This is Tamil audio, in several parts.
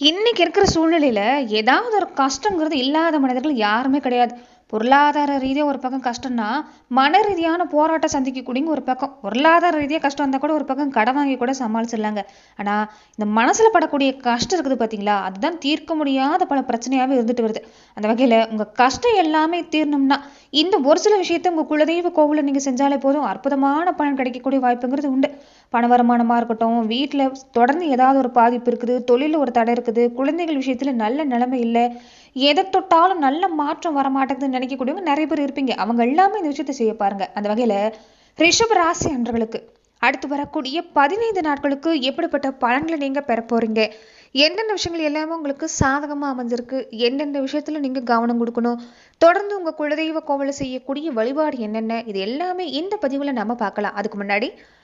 இன்னைக்கு இருக்கிற சூழ்நிலையில ஏதாவது ஒரு கஷ்டங்கிறது இல்லாத மனிதர்கள் யாருமே கிடையாது. பொருளாதார ரீதியா ஒரு பக்கம் கஷ்டம்னா மன ரீதியான போராட்டம் சந்திக்கக்கூடிய ஒரு பக்கம். பொருளாதார ரீதியா கஷ்டம் இருந்தா கூட ஒரு பக்கம் கடன் வாங்கி கூட சமாளிச்சிடலாங்க. ஆனா இந்த மனசுல படக்கூடிய கஷ்டம் இருக்குது பாத்தீங்களா? அதுதான் தீர்க்க முடியாத பல பிரச்சனையாவே இருந்துட்டு வருது. அந்த வகையில உங்க கஷ்டம் எல்லாமே தீரணும்னா இந்த ஒரு சில விஷயத்த உங்க குலதெய்வ கோவில நீங்க செஞ்சாலே போதும். அற்புதமான பலன் கிடைக்கக்கூடிய வாய்ப்புங்கிறது உண்டு. பண வருமானமாக இருக்கட்டும் வீட்டில் தொடர்ந்து ஏதாவது ஒரு பாதிப்பு இருக்குது தொழிலில் ஒரு தடை இருக்குது குழந்தைகள் விஷயத்துல நல்ல நிலைமை இல்லை எதை தொட்டாலும் நல்ல மாற்றம் வர மாட்டேங்குதுன்னு நினைக்கக்கூடியவங்க நிறைய பேர் இருப்பீங்க. அவங்க எல்லாமே இந்த விஷயத்தை செய்ய பாருங்க. அந்த வகையில் ரிஷப ராசி அன்றர்களுக்கு அடுத்து வரக்கூடிய பதினைந்து நாட்களுக்கு எப்படிப்பட்ட பலன்களை நீங்கள் பெற போறீங்க? எந்தெந்த விஷயங்கள் எல்லாமே உங்களுக்கு சாதகமாக அமைஞ்சிருக்கு? எந்தெந்த விஷயத்துல நீங்கள் கவனம் கொடுக்கணும்? தொடர்ந்து உங்கள் குலதெய்வ கோவிலை செய்யக்கூடிய வழிபாடு என்னென்ன? இது எல்லாமே இந்த பதிவில் நம்ம பார்க்கலாம். அதுக்கு முன்னாடி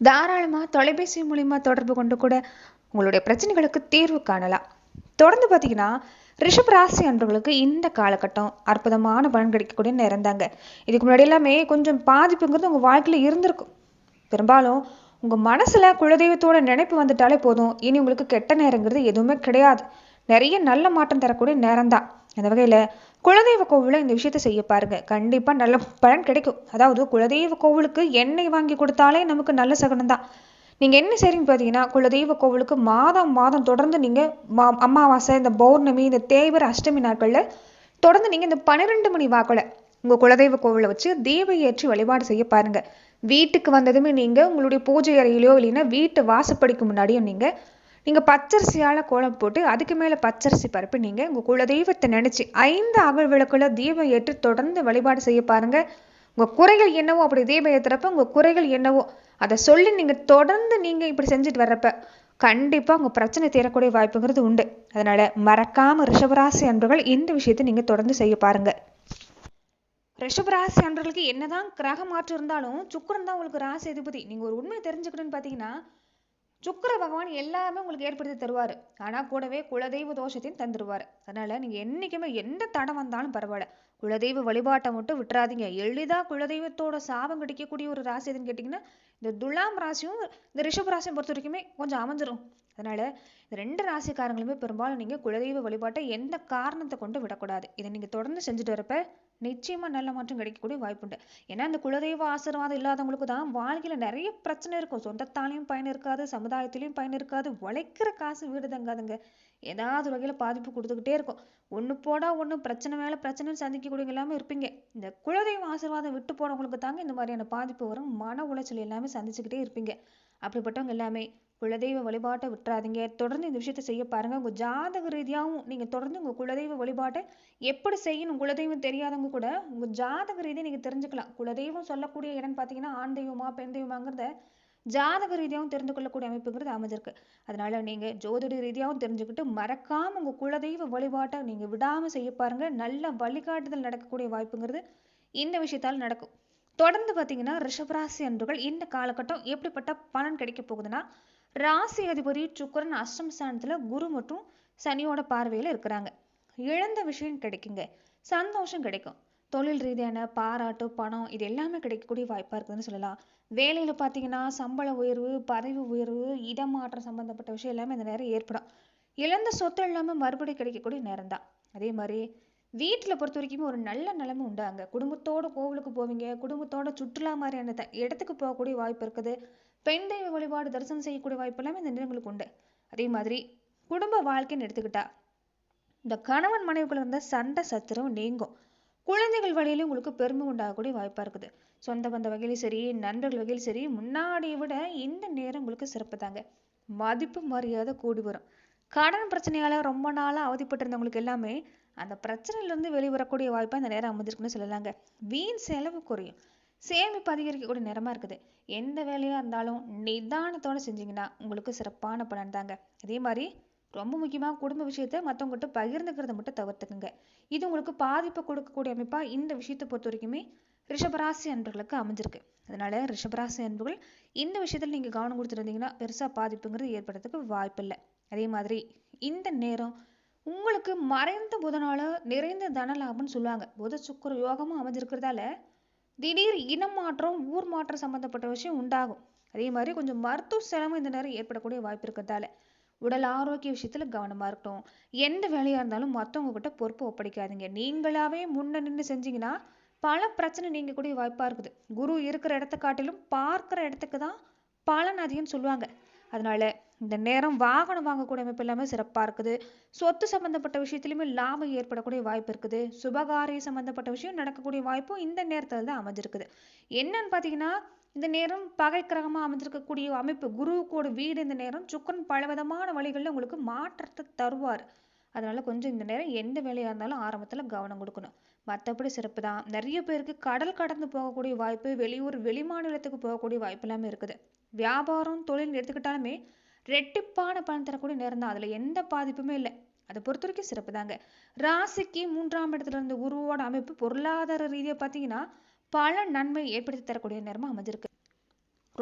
தாராளமா தொலைபேசி மூலியமா தொடர்பு கொண்டு கூட உங்களுடைய பிரச்சனைகளுக்கு தீர்வு காணலாம். தொடர்ந்து பார்த்தீங்கன்னா ரிஷப் ராசி அன்றவர்களுக்கு இந்த காலகட்டம் அற்புதமான பலன் கிடைக்கக்கூடிய நேரம் தாங்க. இதுக்கு முன்னாடி எல்லாமே கொஞ்சம் பாதிப்புங்கிறது உங்க வாழ்க்கையில இருந்திருக்கும். பெரும்பாலும் உங்க மனசுல குலதெய்வத்தோட நினைப்பு வந்துட்டாலே போதும். இனி உங்களுக்கு கெட்ட நேரங்கிறது எதுவுமே கிடையாது. நிறைய நல்ல மாற்றம் தரக்கூடிய நேரம் தான் அந்த வகையில குலதெய்வ கோவில இந்த விஷயத்த செய்ய பாருங்க. கண்டிப்பா நல்ல பலன் கிடைக்கும். அதாவது குலதெய்வ கோவிலுக்கு எண்ணெய் வாங்கி கொடுத்தாலே நமக்கு நல்ல சகுனம் தான் நீங்க என்ன செய்றீங்க பார்த்தீங்கன்னா குலதெய்வ கோவிலுக்கு மாதம் மாதம் தொடர்ந்து நீங்க மா- அமாவாசை இந்த பௌர்ணமி இந்த தேவர் அஷ்டமி நாட்கள்ல தொடர்ந்து நீங்க இந்த பன்னிரெண்டு மணி வாக்குல உங்க குலதெய்வ கோவிலை வச்சு தீப ஏற்றி வழிபாடு செய்ய பாருங்க. வீட்டுக்கு வந்ததுமே நீங்க உங்களுடைய பூஜை அறையிலையோ இல்லைன்னா வீட்டு வாசப்படிக்கு முன்னாடியும் நீங்க நீங்க பச்சரிசியால கோலம் போட்டு அதுக்கு மேல பச்சரிசி பரப்பி நீங்க உங்க குலதெய்வத்தை நினைச்சு ஐந்து அகல் விளக்குல தீபம் ஏற்றி தொடர்ந்து வழிபாடு செய்ய பாருங்க. உங்க குறைகள் என்னவோ அப்படி தீபம் ஏத்துறப்ப உங்க குறைகள் என்னவோ அதை சொல்லி நீங்க தொடர்ந்து நீங்க இப்படி செஞ்சுட்டு வர்றப்ப கண்டிப்பா உங்க பிரச்சனை தீரக்கூடிய வாய்ப்புங்கிறது உண்டு. அதனால மறக்காம ரிஷபராசி அன்பர்கள் இந்த விஷயத்தை நீங்க தொடர்ந்து செய்ய பாருங்க. ரிஷபராசி அன்பர்களுக்கு என்னதான் கிரக மாற்றம் இருந்தாலும் சுக்கரன் தான் உங்களுக்கு ராசி அதிபதி. நீங்க ஒரு உண்மையை தெரிஞ்சுக்கணும்னு பாத்தீங்கன்னா சுக்கர பகவான் எல்லாமே உங்களுக்கு ஏற்படுத்தி தருவார். ஆனால் கூடவே குலதெய்வ தோஷத்தையும் தந்துடுவார் அதனால் நீங்கள் என்றைக்குமே எந்த தடம் வந்தாலும் பரவாயில்ல. குலதெய்வ வழிபாட்டை மட்டும் விட்டுறாதீங்க. எளிதாக குலதெய்வத்தோட சாபம் கிடைக்கக்கூடிய ஒரு ராசி எதுன்னு கேட்டிங்கன்னா இந்த துலாம் ராசியும் இந்த ரிஷப் ராசியும் பொறுத்த வரைக்குமே கொஞ்சம் அமைஞ்சிரும். அதனால் இந்த ரெண்டு ராசிக்காரங்களுமே பெரும்பாலும் நீங்கள் குலதெய்வ வழிபாட்டை எந்த காரணத்தை கொண்டு விடக்கூடாது. இதை நீங்கள் தொடர்ந்து செஞ்சுட்டு வரப்ப நிச்சயமாக நல்ல மாற்றம் கிடைக்கக்கூடிய வாய்ப்புண்டு. ஏன்னா இந்த குலதெய்வ ஆசீர்வாதம் இல்லாதவங்களுக்கு தான் வாழ்க்கையில் நிறைய பிரச்சனை இருக்கும். சொந்தத்தாலையும் பயன் இருக்காது சமுதாயத்திலையும் பயன் இருக்காது. உழைக்கிற காசு வீடு தங்காதுங்க. ஏதாவது வகையில் பாதிப்பு கொடுத்துக்கிட்டே இருக்கும். ஒன்று போடா ஒன்று பிரச்சனை மேலே பிரச்சனை சந்திக்கக்கூடிய எல்லாமே இருப்பீங்க. இந்த குலதெய்வ ஆசீர்வாதம் விட்டு போனவங்களுக்கு தாங்க இந்த மாதிரியான பாதிப்பு வரும். மன உளைச்சல் எல்லாமே சந்திச்சுக்கிட்டே இருப்பீங்க. அப்படிப்பட்டவங்க எல்லாமே குலதெய்வ வழிபாட்டை விட்டுறாதீங்க. தொடர்ந்து இந்த விஷயத்த செய்ய பாருங்க. உங்க ஜாதக ரீதியாகவும் நீங்க தொடர்ந்து உங்க குலதெய்வ வழிபாட்டை எப்படி செய்யணும்? குலதெய்வம் தெரியாதவங்க கூட உங்க ஜாதக ரீதியை நீங்க தெரிஞ்சுக்கலாம். குலதெய்வம் சொல்லக்கூடிய இடம்னு பாத்தீங்கன்னா ஆண் தெய்வமா பெண் தெய்வமாங்கிறத ஜாதக ரீதியாகவும் தெரிந்து கொள்ளக்கூடிய அமைப்புங்கிறது அமைஞ்சிருக்கு. அதனால நீங்க ஜோதிட ரீதியாகவும் தெரிஞ்சுக்கிட்டு மறக்காம உங்க குலதெய்வ வழிபாட்டை நீங்க விடாம செய்ய பாருங்க. நல்ல வழிகாட்டுதல் நடக்கக்கூடிய வாய்ப்புங்கிறது இந்த விஷயத்தால் நடக்கும். தொடர்ந்து பார்த்தீங்கன்னா ரிஷபராசி அன்பர்கள் இந்த காலகட்டம் எப்படிப்பட்ட பலன் கிடைக்க போகுதுன்னா ராசி அதிபதி சுக்கரன் அஷ்டம ஸ்தானத்துல குரு மற்றும் சனியோட பார்வையில இருக்கிறாங்க. இழந்த விஷயம் கிடைக்குங்க. சந்தோஷம் கிடைக்கும். தொழில் ரீதியான பாராட்டு பணம் இது எல்லாமே கிடைக்கக்கூடிய வாய்ப்பா இருக்குதுன்னு சொல்லலாம். வேலையில பார்த்தீங்கன்னா சம்பள உயர்வு பதவி உயர்வு இடமாற்றம் சம்பந்தப்பட்ட விஷயம் எல்லாமே இந்த நேரம் ஏற்படும். இழந்த சொத்து எல்லாமே மறுபடியும் கிடைக்கக்கூடிய நேரம் தான் அதே மாதிரி வீட்டில் பொறுத்த வரைக்குமே ஒரு நல்ல நிலைமை உண்டு அங்கே குடும்பத்தோட கோவிலுக்கு போவீங்க குடும்பத்தோட சுற்றுலா மாதிரியான த- இடத்துக்கு போகக்கூடிய வாய்ப்பு இருக்குது. பெண் தெய்வ வழிபாடு தரிசனம் செய்யக்கூடிய வாய்ப்பு எல்லாமே இந்த நேரங்களுக்கு உண்டு. அதே மாதிரி குடும்ப வாழ்க்கைன்னு எடுத்துக்கிட்டா இந்த கணவன் மனைவிக்குள்ள இருந்த சண்டை சத்திரம் நீங்கும். குழந்தைகள் வழியிலும் உங்களுக்கு பெருமை உண்டாகக்கூடிய வாய்ப்பா இருக்குது. சொந்த பந்த வகையிலும் சரி நண்பர்கள் வகையிலும் சரி முன்னாடியை விட இந்த நேரம் உங்களுக்கு சிறப்பு தாங்க. மதிப்பு மரியாதை கூடி வரும். கடன் பிரச்சனையால ரொம்ப நாளா அவதிப்பட்டிருந்தவங்களுக்கு எல்லாமே அந்த பிரச்சனையிலேருந்து வெளிவரக்கூடிய வாய்ப்பாக இந்த நேரம் அமைஞ்சிருக்குன்னு சொல்லலாங்க. வீண் செலவு குறையும். சேமிப்பு அதிகரிக்கக்கூடிய நேரமாக இருக்குது. எந்த வேலையாக இருந்தாலும் நிதானத்தோடு செஞ்சீங்கன்னா உங்களுக்கு சிறப்பான பலன் தாங்க. அதே மாதிரி ரொம்ப முக்கியமாக குடும்ப விஷயத்த மற்றவங்ககிட்ட பகிர்ந்துக்கிறத மட்டும் தவிர்த்துக்குங்க. இது உங்களுக்கு பாதிப்பை கொடுக்கக்கூடிய அமைப்பாக இந்த விஷயத்தை பொறுத்த வரைக்குமே ரிஷபராசி அன்பர்களுக்கு அமைஞ்சிருக்கு. அதனால ரிஷபராசி அன்பர்கள் இந்த விஷயத்தில் நீங்கள் கவனம் கொடுத்துருந்தீங்கன்னா பெருசாக பாதிப்புங்கிறது ஏற்படுறதுக்கு வாய்ப்பில்லை. அதே மாதிரி இந்த நேரம் உங்களுக்கு மறைந்த புதனால நிறைந்த தன லாபம்னு சொல்லுவாங்க. புத சுக்கர யோகமும் அமைஞ்சிருக்கிறதால திடீர் இனம் மாற்றம் ஊர் மாற்றம் சம்மந்தப்பட்ட விஷயம் உண்டாகும். அதே மாதிரி கொஞ்சம் மருத்துவ செலவும் இந்த நேரம் ஏற்படக்கூடிய வாய்ப்பு இருக்கிறதால உடல் ஆரோக்கிய விஷயத்துல கவனமா இருக்கட்டும். எந்த வேலையா இருந்தாலும் மற்றவங்க கிட்ட பொறுப்பு ஒப்படைக்காதீங்க. நீங்களாவே முன்ன நின்று செஞ்சீங்கன்னா பல பிரச்சனை நீங்கக்கூடிய வாய்ப்பா இருக்குது. குரு இருக்கிற இடத்த காட்டிலும் பார்க்கிற இடத்துக்கு தான் பலன் அதிகம்னு சொல்லுவாங்க. அதனால இந்த நேரம் வாகனம் வாங்கக்கூடிய அமைப்பு எல்லாமே சிறப்பாக இருக்குது. சொத்து சம்பந்தப்பட்ட விஷயத்திலுமே லாபம் ஏற்படக்கூடிய வாய்ப்பு இருக்குது. சுபகாரிய சம்பந்தப்பட்ட விஷயம் நடக்கக்கூடிய வாய்ப்பும் இந்த நேரத்தில் தான் அமைஞ்சிருக்குது. என்னன்னு பார்த்தீங்கன்னா இந்த நேரம் பகை கிரகமாக அமைஞ்சிருக்கக்கூடிய அமைப்பு குருவுக்கோட வீடு இந்த நேரம் சுக்கரன் பலவிதமான வழிகளில் உங்களுக்கு மாற்றத்தை தருவார். அதனால கொஞ்சம் இந்த நேரம் எந்த வேலையாக இருந்தாலும் ஆரம்பத்தில் கவனம் கொடுக்கணும். மற்றபடி சிறப்பு தான். நிறைய பேருக்கு கடல் கடந்து போகக்கூடிய வாய்ப்பு வெளியூர் வெளிமாநிலத்துக்கு போகக்கூடிய வாய்ப்பு எல்லாமே இருக்குது. வியாபாரம் தொழில் எடுத்துக்கிட்டாலுமே ரெட்டிப்பான பலன் தரக்கூடிய நேரம் தான். அதுல எந்த பாதிப்புமே இல்லை. அதை பொறுத்த வரைக்கும் சிறப்பு தாங்க. ராசிக்கு மூன்றாம் இடத்துல இருந்த குருவோட அமைப்பு பொருளாதார ரீதியாக பார்த்தீங்கன்னா பல நன்மை ஏற்படுத்தி தரக்கூடிய நேரமா அமைஞ்சிருக்கு.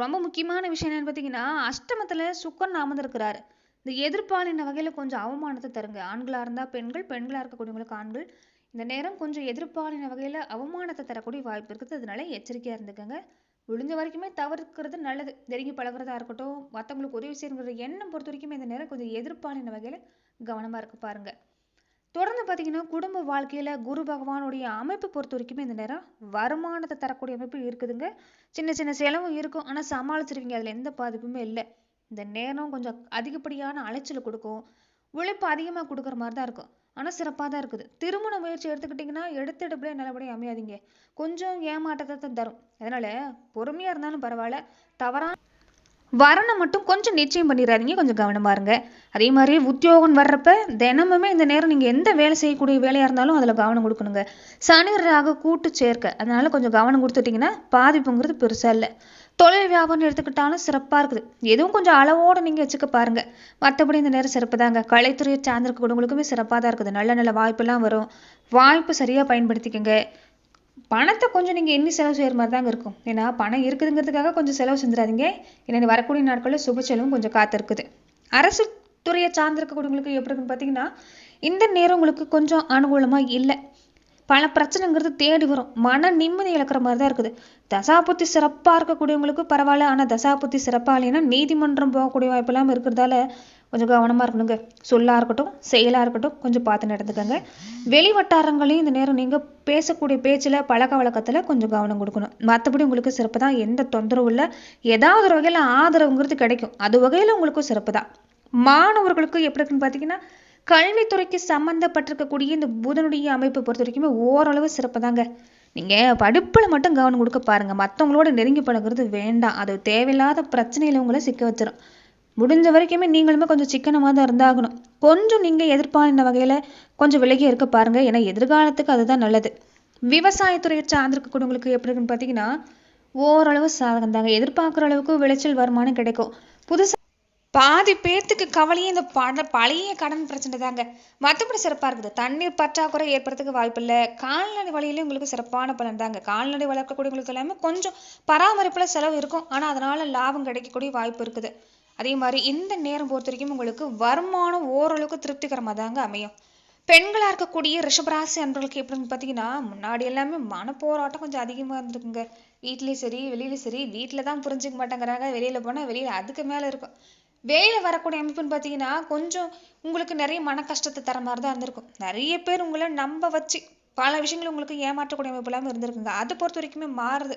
ரொம்ப முக்கியமான விஷயம் என்னன்னு பார்த்தீங்கன்னா அஷ்டமத்துல சுக்கரன் அமர்ந்திருக்கிறாரு. இந்த எதிர்பாலின வகையில கொஞ்சம் அவமானத்தை தருங்க. ஆண்களா இருந்தா பெண்கள் பெண்களா இருக்கக்கூடியவங்களுக்கு ஆண்கள். இந்த நேரம் கொஞ்சம் எதிர்பாலின வகையில அவமானத்தை தரக்கூடிய வாய்ப்பு இருக்குது. அதனால எச்சரிக்கையாக இருந்துக்கங்க. முடிஞ்ச வரைக்குமே தவிர்க்கிறது நல்லது. நெருங்கி பழகுறதா இருக்கட்டும் மற்றவங்களுக்கு உதவி செய்யணுங்கிற எண்ணம் பொறுத்த வரைக்குமே இந்த நேரம் கொஞ்சம் எதிர்ப்பான வகையில் கவனமாக இருக்கு பாருங்க. தொடர்ந்து பார்த்தீங்கன்னா குடும்ப வாழ்க்கையில் குரு பகவானுடைய அமைப்பு பொறுத்த வரைக்குமே இந்த நேரம் வருமானத்தை தரக்கூடிய அமைப்பு இருக்குதுங்க. சின்ன சின்ன செலவும் இருக்கும். ஆனால் சமாளிச்சிருவீங்க. அதில் எந்த பாதிப்புமே இல்லை. இந்த நேரம் கொஞ்சம் அதிகப்படியான அலைச்சல் கொடுக்கும். உழைப்பு அதிகமாக கொடுக்குற மாதிரி தான் இருக்கும். ஆனால் சிறப்பாக தான் இருக்குது. திருமண முயற்சி எடுத்துக்கிட்டிங்கன்னா எடுத்த நல்லபடியாக அமையாதீங்க. கொஞ்சம் ஏமாற்றத்தை தான் தரும். அதனால பொறுமையாக இருந்தாலும் பரவாயில்ல. தவறான வரனை மட்டும் கொஞ்சம் நிச்சயம் பண்ணிடாதீங்க கொஞ்சம் கவனமா இருங்க. அதே மாதிரி உத்தியோகம் வர்றப்ப தினமுமே இந்த நேரம் நீங்க எந்த வேலை செய்யக்கூடிய வேலையா இருந்தாலும் அதுல கவனம் கொடுக்கணுங்க. சனி ராக கூட்டு சேர்க்க. அதனால கொஞ்சம் கவனம் கொடுத்துட்டீங்கன்னா பாதிப்புங்கிறது பெருசா இல்லை. தொழில் வியாபாரம் எடுத்துக்கிட்டாலும் சிறப்பாக இருக்குது. எதுவும் கொஞ்சம் அளவோடு நீங்கள் வச்சுக்க பாருங்கள் மற்றபடி இந்த நேரம் சிறப்பு தாங்க. கலைத்துறையை சார்ந்திருக்கக்கூடியவங்களுக்குமே சிறப்பாக தான் இருக்குது. நல்ல நல்ல வாய்ப்பெல்லாம் வரும். வாய்ப்பு சரியாக பயன்படுத்திக்கங்க. பணத்தை கொஞ்சம் நீங்கள் எண்ணி செலவு செய்கிற மாதிரி தாங்க இருக்கும். ஏன்னா பணம் இருக்குதுங்கிறதுக்காக கொஞ்சம் செலவு செஞ்சிடாதீங்க. ஏன்னா வரக்கூடிய நாட்களில் சுப செலவும் கொஞ்சம் காத்திருக்குது. அரசு துறையை சார்ந்திருக்கக்கூடியவங்களுக்கு எப்படி இருக்குன்னு பார்த்தீங்கன்னா இந்த நேரம் உங்களுக்கு கொஞ்சம் அனுகூலமாக இல்லை. பல பிரச்சனைங்கிறது தேடி வரும். மன நிம்மதி இழக்கிற மாதிரி தான் இருக்குது. தசாபுத்தி சிறப்பாக இருக்கக்கூடியவங்களுக்கு பரவாயில்ல. ஆனால் தசாபுத்தி சிறப்பாக இல்லைன்னா நீதிமன்றம் போகக்கூடிய வாய்ப்பெல்லாம் இருக்கிறதால கொஞ்சம் கவனமாக இருக்கணுங்க. சொல்லாக இருக்கட்டும் செயலாக இருக்கட்டும் கொஞ்சம் பார்த்து நடந்துக்கங்க. வெளி வட்டாரங்களையும் இந்த நேரம் நீங்கள் பேசக்கூடிய பேச்சில் பழக்க வழக்கத்தில் கொஞ்சம் கவனம் கொடுக்கணும். மற்றபடி உங்களுக்கு சிறப்பு தான். எந்த தொந்தரவும் இல்லை. ஏதாவது ஒரு வகையில் ஆதரவுங்கிறது கிடைக்கும். அது வகையில் உங்களுக்கும் சிறப்பு தான். மாணவர்களுக்கு எப்படி இருக்குன்னு பார்த்தீங்கன்னா கல்வித்துறைக்கு சம்மந்தப்பட்டிருக்கக்கூடிய இந்த புதனுடைய அமைப்பை பொறுத்த வரைக்குமே ஓரளவு சிறப்பு தாங்க நீங்கள் படிப்பில் மட்டும் கவனம் கொடுக்க பாருங்க. மற்றவங்களோட நெருங்கி பழகிறது வேண்டாம். அது தேவையில்லாத பிரச்சனையில் உங்களை சிக்க வச்சிரும். முடிஞ்ச வரைக்குமே நீங்களுமே கொஞ்சம் சிக்கனமாக தான் இருந்தாகணும். கொஞ்சம் நீங்கள் எதிர்பார்ந்த வகையில் கொஞ்சம் விலகி இருக்க பாருங்க. ஏன்னா எதிர்காலத்துக்கு அதுதான் நல்லது. விவசாயத்துறையை சார்ந்திருக்கக்கூடியவங்களுக்கு எப்படி இருக்குன்னு பார்த்தீங்கன்னா ஓரளவு சாதகம் தாங்க எதிர்பார்க்குற அளவுக்கு விளைச்சல் வருமானம் கிடைக்கும். புதுசா பாதி பேர்த்துக்கு கவலையே இந்த பட பழைய கடன் பிரச்சனை தாங்க. மற்றபடி சிறப்பாக இருக்குது. தண்ணீர் பற்றாக்குறை ஏற்படுறதுக்கு வாய்ப்பு இல்லை. கால்நடை வழியிலையும் உங்களுக்கு சிறப்பான பலன் தாங்க. கால்நடை வளர்க்கக்கூடியவங்களுக்கு எல்லாமே கொஞ்சம் பராமரிப்பில் செலவு இருக்கும். ஆனால் அதனால் லாபம் கிடைக்கக்கூடிய வாய்ப்பு இருக்குது. அதே மாதிரி இந்த நேரம் பொறுத்த வரைக்கும் உங்களுக்கு வருமானம் ஓரளவுக்கு திருப்திகரமாக தாங்க அமையும். பெண்களாக இருக்கக்கூடிய ரிஷபராசி அன்பர்களுக்கு எப்படின்னு பார்த்தீங்கன்னா முன்னாடி எல்லாமே மனப்போராட்டம் கொஞ்சம் அதிகமாக இருந்திருக்குங்க. வீட்லேயும் சரி வெளியிலையும் சரி வீட்டில் தான் புரிஞ்சுக்க மாட்டேங்கிறாங்க. வெளியில் போனால் வெளியில் அதுக்கு மேலே இருக்கும். வெளியில் வரக்கூடிய அமைப்புன்னு பார்த்தீங்கன்னா கொஞ்சம் உங்களுக்கு நிறைய மன கஷ்டத்தை தர மாதிரி தான் இருந்திருக்கும். நிறைய பேர் உங்களை நம்ப வச்சு பல விஷயங்கள் உங்களுக்கு ஏமாற்றக்கூடிய அமைப்பு எல்லாமே இருந்திருக்குங்க. அதை பொறுத்த வரைக்குமே மாறுது.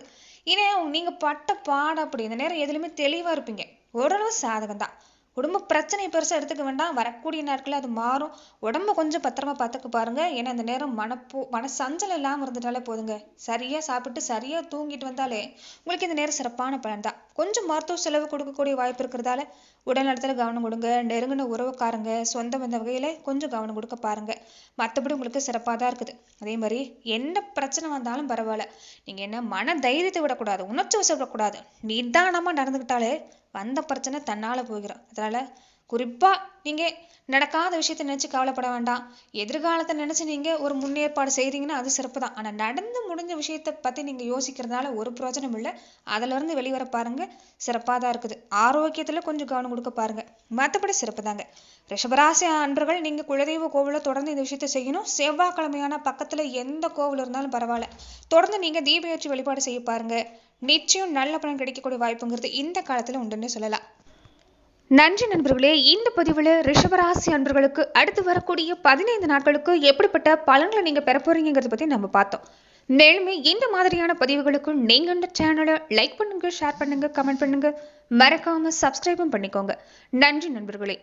ஏன்னா நீங்கள் பட்ட பாடம் அப்படி இந்த நேரம் எதுலையுமே தெளிவாக இருப்பீங்க. ஓரளவு சாதகம் தான் குடும்ப பிரச்சனை பெருசாக எடுத்துக்க வேண்டாம். வரக்கூடிய நாட்களில் அது மாறும். உடம்ப கொஞ்சம் பத்திரமா பார்த்துக்க பாருங்க. ஏன்னா இந்த நேரம் மனப்போ மனசஞ்சல் இல்லாமல் இருந்துட்டாலே போதுங்க. சரியாக சாப்பிட்டு சரியாக தூங்கிட்டு வந்தாலே உங்களுக்கு இந்த நேரம் சிறப்பான பலன் தான். கொஞ்சம் மருத்துவ செலவு கொடுக்கக்கூடிய வாய்ப்பு இருக்கிறதால உடல்நலத்தில் கவனம் கொடுங்க. நெருங்கின உறவுக்காரங்க சொந்த வந்த வகையில் கொஞ்சம் கவனம் கொடுக்க பாருங்க. மற்றபடி உங்களுக்கு சிறப்பாக தான் இருக்குது. அதே மாதிரி என்ன பிரச்சனை வந்தாலும் பரவாயில்ல. நீங்கள் என்ன மன தைரியத்தை விடக்கூடாது உணர்ச்சி வசப்படக்கூடாது. நிதானமாக நடந்துக்கிட்டாலே வந்த பிரச்சனை தன்னால போயிடும் அதனால் குறிப்பாக நீங்கள் நடக்காத விஷயத்தை நினச்சி கவலைப்பட வேண்டாம். எதிர்காலத்தை நினச்சி நீங்கள் ஒரு முன்னேற்பாடு செய்கிறீங்கன்னா அது சிறப்பு தான் ஆனால் நடந்து முடிஞ்ச விஷயத்தை பற்றி நீங்கள் யோசிக்கிறதுனால ஒரு பிரயோஜனம் இல்லை. அதிலிருந்து வெளிவர பாருங்க. சிறப்பாக தான் இருக்குது. ஆரோக்கியத்தில் கொஞ்சம் கவனம் கொடுக்க பாருங்க. மற்றபடி சிறப்பு தாங்க ரிஷபராசி அன்பர்கள் நீங்கள் குலதெய்வ கோவிலில் தொடர்ந்து இந்த விஷயத்தை செய்யணும். செவ்வாய்க்கிழமையான பக்கத்தில் எந்த கோவில் இருந்தாலும் பரவாயில்ல. தொடர்ந்து நீங்கள் தீபயேற்றி வழிபாடு செய்ய பாருங்கள் நிச்சயம் நல்ல பலன் கிடைக்கக்கூடிய வாய்ப்புங்கிறது இந்த காலத்தில் உண்டுன்னு சொல்லலாம். நன்றி நண்பர்களே இந்த பதிவில் ரிஷபராசி அன்பர்களுக்கு அடுத்து வரக்கூடிய பதினைந்து நாட்களுக்கு எப்படிப்பட்ட பலன்களை நீங்கள் பெற போறீங்கிறத பற்றி நம்ம பார்த்தோம். மேலுமே இந்த மாதிரியான பதிவுகளுக்கு நீங்கள் இந்த சேனலை லைக் பண்ணுங்க ஷேர் பண்ணுங்க கமெண்ட் பண்ணுங்க. மறக்காம சப்ஸ்கிரைபும் பண்ணிக்கோங்க. நன்றி நண்பர்களே.